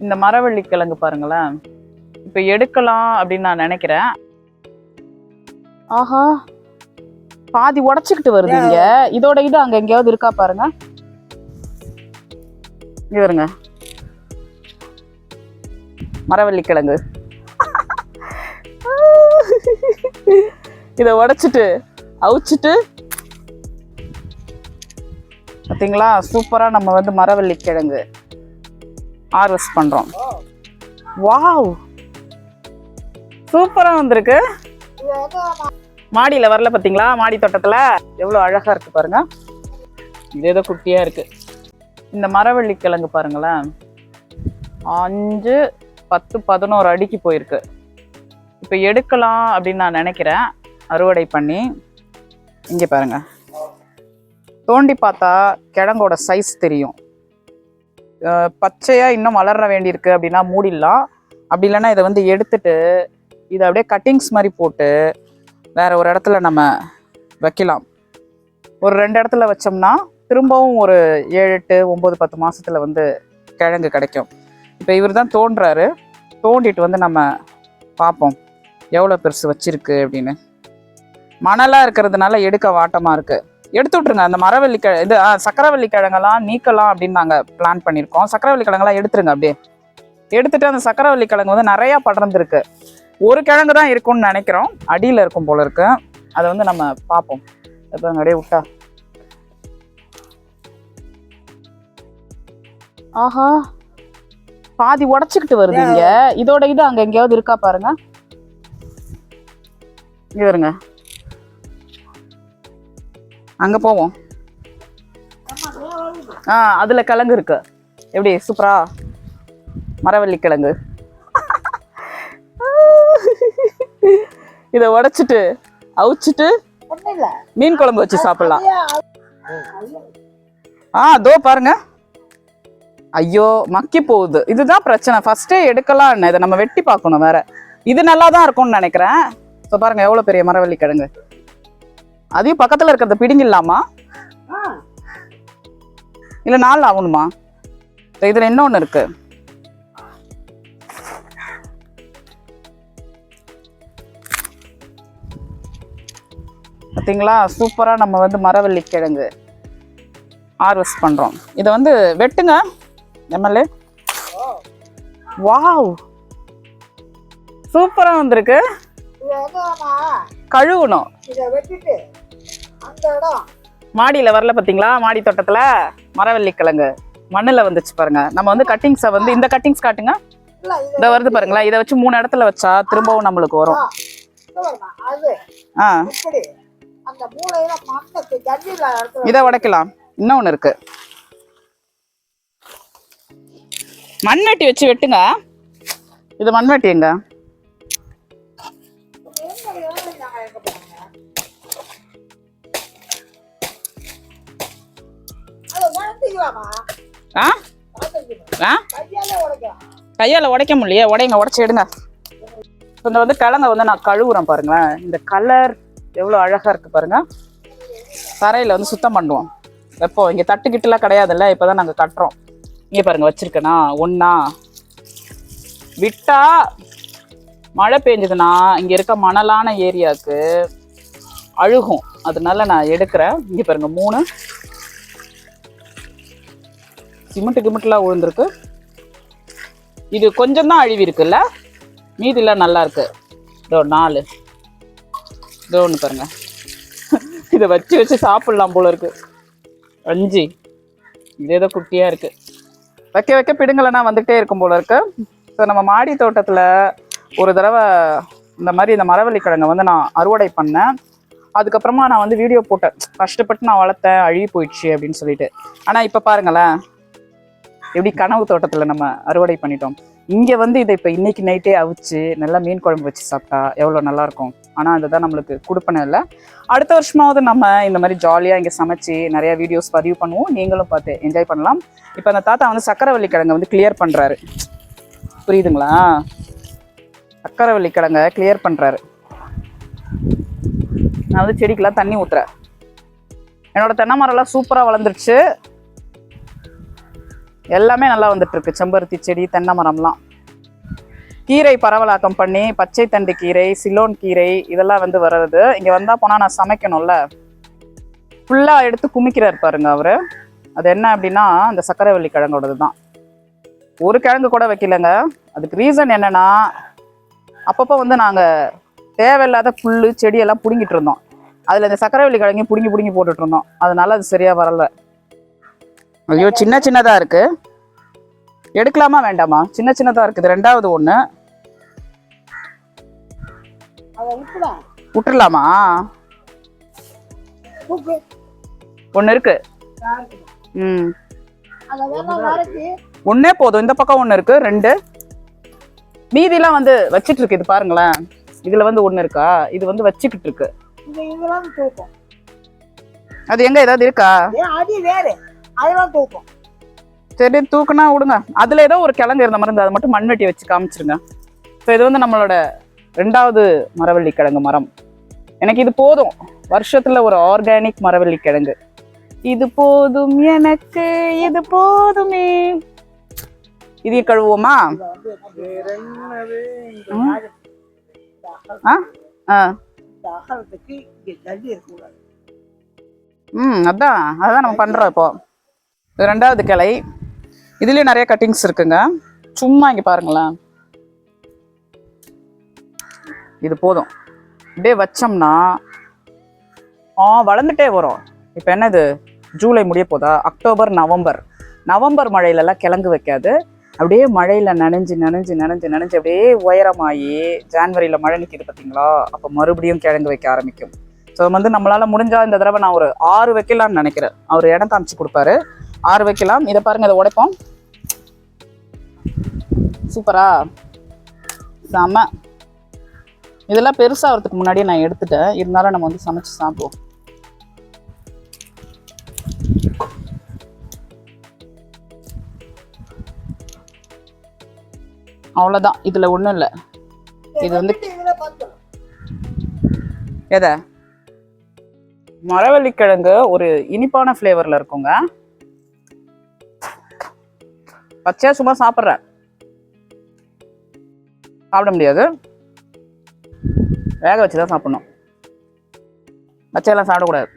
இந்த மரவள்ளி கிழங்கு பாருங்களேன். இப்போ எடுக்கலாம் அப்படின்னு நான் நினைக்கிறேன். ஆஹா. பாதி உடச்சிக்கிட்டு வருது இங்க. இதோட இது அங்க எங்கேயாவது இருக்கா பாருங்க. இங்க வருங்க மரவள்ளி கிழங்கு இதை உடச்சிட்டு அவிச்சிட்டு. பார்த்தீங்களா சூப்பராக நம்ம வந்து மரவள்ளி கிழங்கு ஹார்வெஸ்ட் பண்ணுறோம் வாவ் சூப்பராக வந்திருக்கு. மாடியில் வரல பார்த்தீங்களா மாடி தோட்டத்தில். எவ்வளோ அழகாக இருக்குது பாருங்கள் இது ஏதோ குட்டியாக இருக்குது இந்த மரவள்ளி கிழங்கு பாருங்களேன். அஞ்சு பத்து பதினோரு அடிக்கு போயிருக்கு. இப்போ எடுக்கலாம் அப்படின்னு நான் நினைக்கிறேன். அறுவடை பண்ணி. இங்கே பாருங்க. தோண்டி பார்த்தா கிழங்கோட சைஸ் தெரியும். பச்சையாக இன்னும் வளர வேண்டியிருக்கு அப்படின்னா மூடிடலாம். அப்படி இல்லைன்னா இதை வந்து எடுத்துட்டு இதை அப்படியே கட்டிங்ஸ் மாதிரி போட்டு வேறு ஒரு இடத்துல நம்ம வைக்கலாம். ஒரு ரெண்டு இடத்துல வச்சோம்னா திரும்பவும் ஒரு ஏழு எட்டு ஒம்பது பத்து மாதத்தில் வந்து கிழங்கு கிடைக்கும். இப்போ இவர் தான் தோன்றாரு. தோண்டிட்டு வந்து நம்ம பார்ப்போம். எவ்வளோ பெருசு வச்சுருக்கு அப்படின்னு. மணலாக இருக்கிறதுனால எடுக்க வாட்டமாக இருக்குது எடுத்து விட்ருங்க அந்த மரவள்ளி கிழ இது சக்கரவள்ளி கிழங்கெல்லாம் நீக்கலாம் அப்படின்னு நாங்கள் பிளான் பண்ணியிருக்கோம். சக்கரவள்ளி கிழங்கெல்லாம் எடுத்துருங்க அப்படியே. எடுத்துட்டு அந்த சக்கரவள்ளி கிழங்கு வந்து நிறையா படர்ந்துருக்கு. ஒரு கிழங்கு தான் இருக்கும்னு நினைக்கிறோம். அடியில் இருக்கும் போல இருக்கு. அதை வந்து நம்ம பார்ப்போம். இப்போ அப்படியே விட்டா. ஆஹா. பாதி உடச்சிக்கிட்டு வருது இங்க. இதோட இது அங்க எங்கேயாவது இருக்கா பாருங்க. இங்க வருங்க. அங்கே போவோம். ஆ அதில் கிழங்கு இருக்கு. எப்படி சூப்பரா? மரவள்ளி கிழங்கு. இதை உடைச்சிட்டு அவிச்சிட்டு மீன் குழம்பு வச்சு சாப்பிடலாம். ஆ அதோ பாருங்க. ஐயோ மக்கி போகுது. இதுதான் பிரச்சனை. ஃபர்ஸ்டே எடுக்கலாம் இதை நம்ம வெட்டி பார்க்கணும் வேற. இது நல்லா தான் இருக்கும்னு நினைக்கிறேன். ஸோ பாருங்க எவ்வளோ பெரிய மரவள்ளி கிழங்கு. அதையும் பக்கத்தில் இருக்கிறத பிடிங்கிடலாமா? இல்லை நாள் ஆகணுமா? இதில் இன்னொன்று இருக்கு? பார்த்தீங்களா சூப்பராக நம்ம வந்து மரவள்ளி கிழங்கு ஹார்வெஸ்ட் பண்ணுறோம் இதை வந்து வெட்டுங்க எம்எல்ஏ வாவ்! சூப்பராக வந்திருக்கு. கழுவணும். மாடியில் வரல பார்த்தீங்களா மாடி தோட்டத்தில் மரவள்ளி கிழங்கு மண்ணில் வந்துச்சு பாருங்க. நம்ம வந்து கட்டிங்ஸை வந்து இந்த கட்டிங்ஸ் காட்டுங்க. இது வருது பாருங்களா இதை வச்சு மூணு இடத்துல வச்சா திரும்பவும் நம்மளுக்கு வரும். ஆ இதை உடைக்கலாம். இன்னொன்று இருக்கு. மண்வெட்டி வச்சு வெட்டுங்க. இது மண்வெட்டி எங்க? ஆ? ஆ? கையாலே உடைக்க முடியலையே உடைங்க உடச்சி எடுங்க. இப்ப இந்த வந்து கிழங்க வந்து நான் கழுவுறேன் பாருங்களேன். இந்த கலர் எவ்வளோ அழகா இருக்கு பாருங்க. தரையில வந்து சுத்தம் பண்ணுவோம். வைப்போம் இங்கே தட்டுக்கிட்டுலாம் கிடையாதுல்ல இப்போதான் நாங்கள் கட்டுறோம். இங்கே பாருங்க வச்சிருக்கேனா ஒண்ணா. விட்டா மழை பெஞ்சதுன்னா இங்கே இருக்க மணலான ஏரியாவுக்கு அழுகும். அதனால நான் எடுக்கிறேன். இங்கே பாருங்க மூணு. சிமெண்ட் கிமெண்ட்லாம் விழுந்திருக்கு இது கொஞ்சம் தான் அழிவு இருக்குல்ல மீதிலாம் நல்லா இருக்கு இதோ நாலு. இதோ ஒன்று பாருங்க. இதை வச்சு வச்சு சாப்பிடலாம் போல இருக்கு. அஞ்சு. இது ஏதோ குட்டியாக இருக்கு. வைக்க வைக்க பிடுங்கலைன்னா வந்துகிட்டே இருக்கும் போல இருக்கு. ஸோ நம்ம மாடி தோட்டத்தில் ஒரு தடவை இந்த மாதிரி இந்த மரவள்ளி கிழங்கை வந்து நான் அறுவடை பண்ணேன். அதுக்கப்புறமா நான் வந்து வீடியோ போட்டேன். கஷ்டப்பட்டு நான் வளர்த்தேன் அழுகி போயிடுச்சு அப்படின்னு சொல்லிட்டு. ஆனால் இப்போ பாருங்களேன். எப்படி கனவு தோட்டத்தில் நம்ம அறுவடை பண்ணிட்டோம்? இங்கே வந்து இதை இப்போ இன்னைக்கு நைட்டே அவிச்சு நல்லா மீன் குழம்பு வச்சு சாப்பிட்டா எவ்வளோ நல்லா இருக்கும்? ஆனால் அதுதான் நம்மளுக்கு கொடுப்பன இல்லை. அடுத்த வருஷமாவது நம்ம இந்த மாதிரி ஜாலியாக இங்கே சமைச்சு நிறைய வீடியோஸ் பதிவு பண்ணுவோம். நீங்களும் பார்த்து என்ஜாய் பண்ணலாம். இப்போ அந்த தாத்தா வந்து சக்கரவள்ளி கிழங்கை வந்து கிளியர் பண்ணுறாரு புரியுதுங்களா? சக்கரவள்ளி கிழங்கை கிளியர் பண்ணுறாரு நான் வந்து செடிக்கெலாம் தண்ணி ஊற்றுறேன் என்னோட தென்னை மரம்லாம் சூப்பராக வளர்ந்துருச்சு. எல்லாமே நல்லா வந்துட்டுருக்கு. செம்பருத்தி செடி தென்னை மரம்லாம். கீரை பரவலாக்கம் பண்ணி பச்சை தண்டு கீரை சிலோன் கீரை இதெல்லாம் வந்து வர்றது. இங்கே வந்தால் போனால் நான் சமைக்கணும்ல. ஃபுல்லாக எடுத்து குமிக்கிறார் பாருங்க அவர். அது என்ன அப்படின்னா அந்த சக்கரவள்ளி கிழங்கோடது தான் ஒரு கிழங்கு கூட வைக்கலங்க. அதுக்கு ரீசன் என்னன்னா அப்பப்போ வந்து நாங்கள் தேவையில்லாத புல் செடியெல்லாம் பிடுங்கிட்டு இருந்தோம். அதில் இந்த சக்கரவள்ளி கிழங்கையும் பிடுங்கி பிடுங்கி போட்டுட்ருந்தோம் அதனால அது சரியாக வரல. ஐயோ சின்ன சின்னதா இருக்கு. எடுக்கலாமா வேண்டாமா? சின்ன சின்னதா இருக்குது. ரெண்டாவது அதை விட்டுறலாமா? தூக்கு ஒண்ணு இருக்கு. ம். அதை ஒண்ணே போதும். இந்த பக்கம் ஒண்ணு இருக்கு. ரெண்டு. மீதிலாம் வந்து வச்சிட்டு இருக்கு. இது பாருங்களேன். இதுல வந்து ஒண்ணு இருக்கா? இது வந்து வச்சுக்கிட்டு இருக்கு. அது எங்க? ஏதாவது இருக்கா? வேறு. அதெல்லாம் தூக்கும். சரி தூக்குனா விடுங்க. அதுல ஏதோ ஒரு கிழங்கு இருந்த மாதிரி அதை மட்டும் மண்வெட்டி வச்சு காமிச்சிருங்க. ஸோ இது வந்து நம்மளோட ரெண்டாவது மரவள்ளி கிழங்கு மரம். எனக்கு இது போதும். வருஷத்துல ஒரு ஆர்கானிக் மரவள்ளி கிழங்கு. இது போதும் எனக்கு இது போதுமே. இதை வந்து வேற என்னது இந்த ம். அகல்- இந்த அகல்- ஆ. ஆ இந்த அகலத்துக்கு இங்கே ஜல்லி இருக்கக்கூடாது. ம் அதான். அதான் நம்ம பண்றோம் இப்போ. இது ரெண்டாவது கிளை. இதுலேயும் நிறைய கட்டிங்ஸ் இருக்குங்க. சும்மா இங்கே பாருங்களேன். இது போதும். அப்படியே வச்சோம்னா ஆ வளர்ந்துட்டே வரும். இப்போ என்னது? ஜூலை முடிய போதா? October November. நவம்பர் மழையிலலாம் கிழங்கு வைக்காது. அப்படியே மழையில் நனைஞ்சு நனைஞ்சு நனைஞ்சு நனைஞ்சு அப்படியே உயரமாகி ஜான்வரியில் மழை நிற்கிது பார்த்தீங்களா? அப்போ மறுபடியும் கிழங்கு வைக்க ஆரம்பிக்கும். ஸோ வந்து நம்மளால் முடிஞ்சால் இந்த தடவை நான் ஒரு ஆறு வைக்கலாம்னு நினைக்கிறேன். அவர் இடம் காமிச்சு கொடுப்பாரு. ஆறு வைக்கலாம். இதை பாருங்க இதை உடைப்போம். சூப்பரா? செம. இதெல்லாம் பெருசாகிறதுக்கு முன்னாடியே நான் எடுத்துட்டேன். இருந்தாலும் நம்ம வந்து சமைச்சு சாப்பிடுவோம். அவ்வளோதான் இதில் ஒன்றும் இல்லை. இது வந்து எதை? மரவள்ளிக்கிழங்கு ஒரு இனிப்பான ஃப்ளேவரில் இருக்குங்க. பச்சையாக சும்மா சாப்பிட்றேன். சாப்பிட முடியாது. வேக வச்சு தான் சாப்பிடணும். பச்சையெல்லாம் சாப்பிடக்கூடாது.